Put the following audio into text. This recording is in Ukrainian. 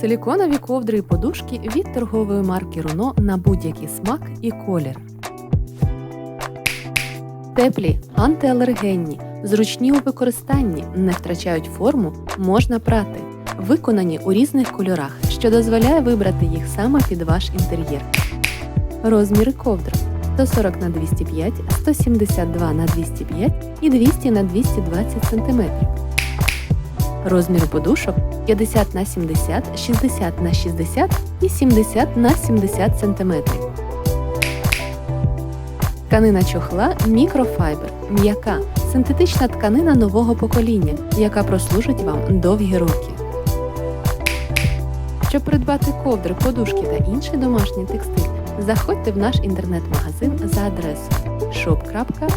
Силіконові ковдри і подушки від торгової марки Руно на будь-який смак і колір. Теплі, антиалергенні, зручні у використанні, не втрачають форму, можна прати. Виконані у різних кольорах, що дозволяє вибрати їх саме під ваш інтер'єр. Розміри ковдр 140 на 205, 172 на 205 і 200 на 220 см. Розміри подушок 50 на 70, 60 на 60 і 70 на 70 см. Тканина чохла мікрофайбер, м'яка, синтетична тканина нового покоління, яка прослужить вам довгі роки. Щоб придбати ковдри, подушки та інший домашній текстиль, заходьте в наш інтернет-магазин за адресою shop.runo.ua.